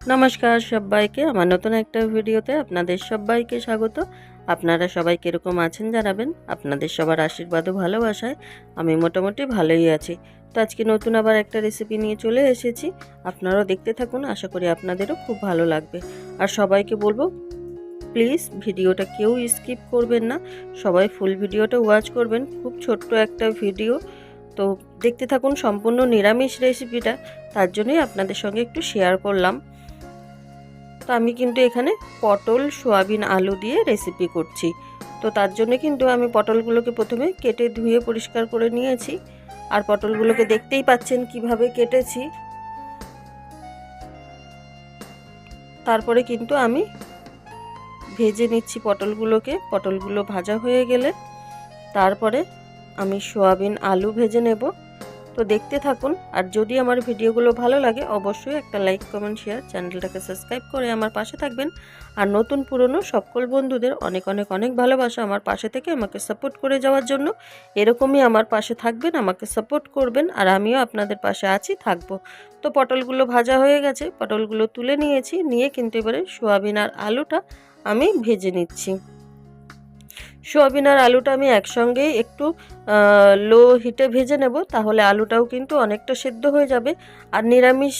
নমস্কার সবাইকে, আমার নতুন একটা ভিডিওতে আপনাদের সবাইকে স্বাগত। আপনারা সবাই কীরকম আছেন জানাবেন? আপনাদের সবার আশীর্বাদ ও ভালোবাসায় আমি মোটামুটি ভালোই আছি। তো আজকে নতুন আবার একটা রেসিপি নিয়ে চলে এসেছি। আপনারাও দেখতে থাকুন, আশা করি আপনাদেরও খুব ভালো লাগবে। আর সবাইকে বলব প্লিজ ভিডিওটা কেউ স্কিপ করবেন না। সবাই ফুল ভিডিওটা ওয়াচ করবেন। খুব ছোট্ট একটা ভিডিও। তো দেখতে থাকুন সম্পূর্ণ নিরামিষ রেসিপিটা তার জন্যই আপনাদের সঙ্গে একটু শেয়ার করলাম। তো আমি কিন্তু এখানে পটল, সোয়াবিন, আলু দিয়ে রেসিপি করছি। তো তার জন্য কিন্তু আমি পটলগুলোকে প্রথমে কেটে ধুয়ে পরিষ্কার করে নিয়েছি। আর পটলগুলোকে দেখতেই পাচ্ছেন কীভাবে কেটেছি। তারপরে কিন্তু আমি ভেজে নিচ্ছি পটলগুলোকে। পটলগুলো ভাজা হয়ে গেলে তারপরে আমি সোয়াবিন, আলু ভেজে নেব। তো দেখতে থাকুন। আর যদি আমার ভিডিওগুলো ভালো লাগে, অবশ্যই একটা লাইক, কমেন্ট, শেয়ার, চ্যানেলটাকে সাবস্ক্রাইব করে আমার পাশে থাকবেন। আর নতুন পুরনো সকল বন্ধুদের অনেক অনেক অনেক ভালোবাসা আমার পাশে থেকে আমাকে সাপোর্ট করে যাওয়ার জন্য। এরকমই আমার পাশে থাকবেন, আমাকে সাপোর্ট করবেন, আর আমিও আপনাদের পাশে আছি, থাকব। তো পটলগুলো ভাজা হয়ে গেছে, পটলগুলো তুলে নিয়েছি, নিয়ে কিন্তু এবারে সোয়াবিন আর আলুটা আমি ভেজে নিচ্ছি। সোয়াবিন আর আলুটা আমি একসঙ্গে একটু লো হিটে ভেজে নেব, তাহলে আলুটাও কিন্তু অনেকটা সেদ্ধ হয়ে যাবে। আর নিরামিষ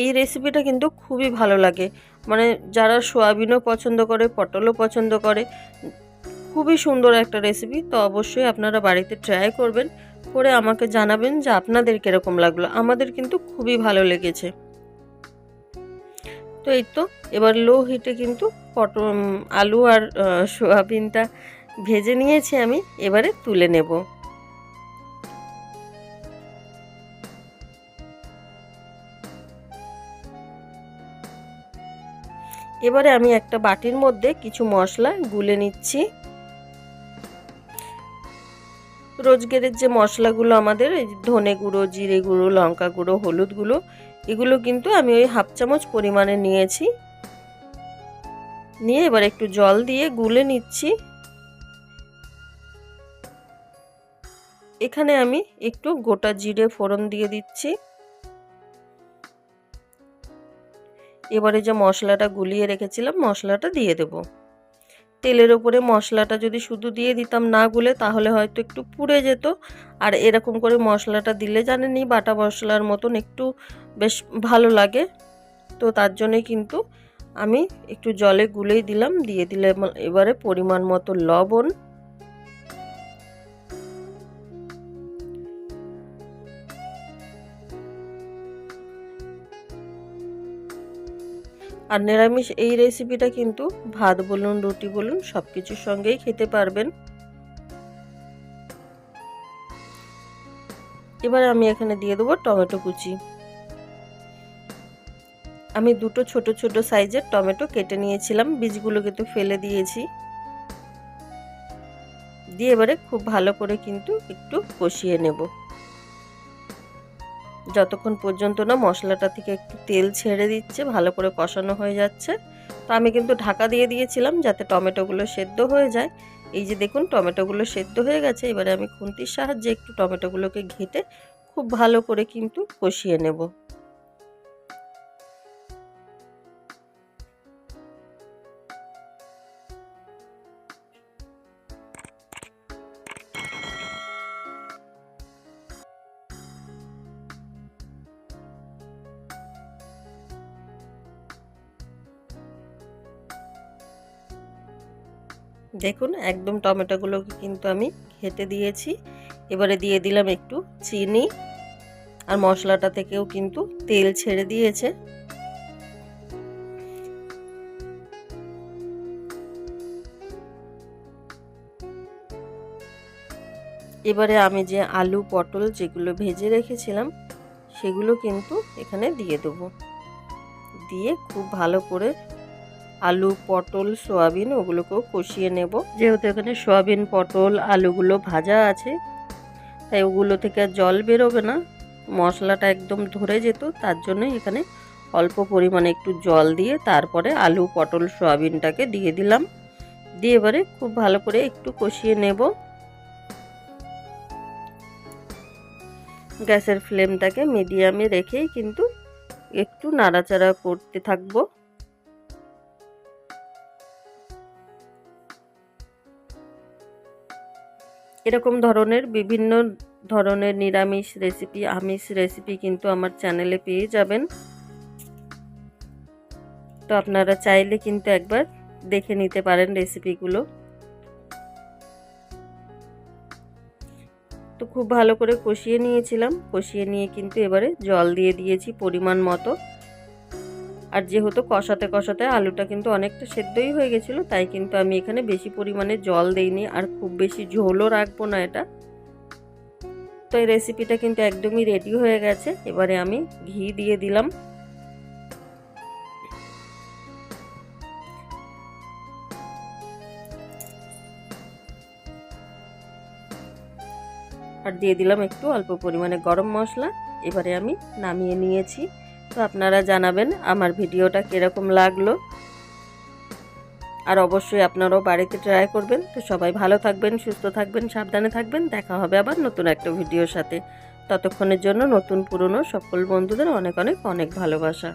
এই রেসিপিটা কিন্তু খুবই ভালো লাগে। মানে যারা সোয়াবিনও পছন্দ করে, পটলও পছন্দ করে, খুবই সুন্দর একটা রেসিপি তো অবশ্যই আপনারা বাড়িতে ট্রাই করবেন, করে আমাকে জানাবেন যে আপনাদের কীরকম লাগল। আমাদের কিন্তু খুবই ভালো লেগেছে। তো এই তো, এবার লো হিটে কিন্তু পটল, আলু আর সোয়াবিনটা ভেজে নিয়েছি আমি, এবারে তুলে নেব। এবারে আমি একটা বাটির মধ্যে কিছু মশলা গুলে নিচ্ছি। রোজগেরের যে মশলাগুলো আমাদের ধনে গুঁড়ো, জিরে গুঁড়ো, লঙ্কা গুঁড়ো, হলুদ গুঁড়ো, এগুলো কিন্তু আমি ওই হাফ চামচ পরিমাণে নিয়েছি। নিয়ে এবার একটু জল দিয়ে গুলে নিচ্ছি। এখানে আমি একটু গোটা জিরে ফোড়ন দিয়ে দিচ্ছি। এবারে যে মশলাটা গুলিয়ে রেখেছিলাম, মশলাটা দিয়ে দেব। তেলের ওপরে মশলাটা যদি শুধু দিয়ে দিতাম না গুলে, তাহলে হয়তো একটু পুড়ে যেত। আর এরকম করে মশলাটা দিলে জানেনি বাটা মশলার মতন একটু বেশ ভালো লাগে। তো তার জন্যে কিন্তু আমি একটু জলে গুলেই দিলাম। দিয়ে দিলে এবারে পরিমাণ মতো লবণ। আর নিরামিষ এই রেসিপিটা কিন্তু ভাত বলুন, রুটি বলুন সব কিছুর সঙ্গেই খেতে পারবেন। এবার আমি এখানে দিয়ে দেবো টমেটো কুচি। আমি দুটো ছোট ছোট সাইজের টমেটো কেটে নিয়েছিলাম, বীজগুলো কিন্তু ফেলে দিয়েছি। দিয়ে এবারে খুব ভালো করে কিন্তু একটু কষিয়ে নেব। যতক্ষণ পর্যন্ত না মশলাটা থেকে একটু তেল ছেড়ে দিচ্ছে, ভালো করে কষানো হয়ে যাচ্ছে, তো আমি কিন্তু ঢাকা দিয়ে দিয়েছিলাম যাতে টমেটোগুলো সেদ্ধ হয়ে যায়। এই যে দেখুন টমেটোগুলো সেদ্ধ হয়ে গেছে, এবারে আমি খুন্তির সাহায্যে একটু টমেটোগুলোকে ঘেটে খুব ভালো করে কিন্তু কষিয়ে নেব। দেখুন, একদম টমেটোগুলোকে কিন্তু আমি খেতে দিয়েছি। এবারে দিয়ে দিলাম একটু চিনি আর মশলাটা থেকেও কিন্তু তেল ছেড়ে দিয়েছে। এবারে আমি যে আলু, পটল যেগুলো ভেজে রেখেছিলাম, সেগুলো কিন্তু এখানে দিয়ে দেবো। দিয়ে খুব ভালো করে আলু, পটল, সোয়াবিন ওগুলোকেও কষিয়ে নেব। যেহেতু এখানে সোয়াবিন, পটল, আলুগুলো ভাজা আছে, তাই ওগুলো থেকে আর জল বেরোবে না। মশলাটা একদম ধরে যেত, তার জন্য এখানে অল্প পরিমাণে একটু জল দিয়ে তারপরে আলু, পটল, সোয়াবিনটাকে দিয়ে দিলাম। দিয়ে এবারে খুব ভালো করে একটু কষিয়ে নেব। গ্যাসের ফ্লেমটাকে মিডিয়ামে রেখেই কিন্তু একটু নাড়াচাড়া করতে থাকব। এরকম ধরনের বিভিন্ন ধরনের নিরামিষ রেসিপি আমিষ রেসিপি কিন্তু আমার চ্যানেলে পেয়ে যাবেন। তো আপনারা চাইলে কিন্তু একবার দেখে নিতে পারেন রেসিপিগুলো তো খুব ভালো করে কষিয়ে নিয়েছিলাম। কষিয়ে নিয়ে কিন্তু এবারে জল দিয়ে দিয়েছি পরিমাণ মতো। আর যেহেতু কষাতে কষাতে আলুটা কিন্তু অনেকটা সেদ্ধই হয়ে গেছিল, তাই কিন্তু আমি এখানে বেশি পরিমাণে জল দিইনি আর খুব বেশি ঝোলও রাখব না এটা। তো এই রেসিপিটা কিন্তু একদমই রেডি হয়ে গেছে, এবারে আমি ঘি দিয়ে দিলাম। আর দিয়ে দিলাম একটু অল্প পরিমাণে গরম মশলা, এবারে আমি নামিয়ে নিয়েছি। তো আপনারা জানাবেন আমার ভিডিওটা কীরকম লাগল। আর অবশ্যই আপনারাও বাড়িতে ট্রাই করবেন। তো সবাই ভালো থাকবেন, সুস্থ থাকবেন, সাবধানে থাকবেন। দেখা হবে আবার নতুন একটা ভিডিওর সাথে। ততক্ষণের জন্য নতুন পুরনো সকল বন্ধুদের অনেক অনেক অনেক ভালোবাসা।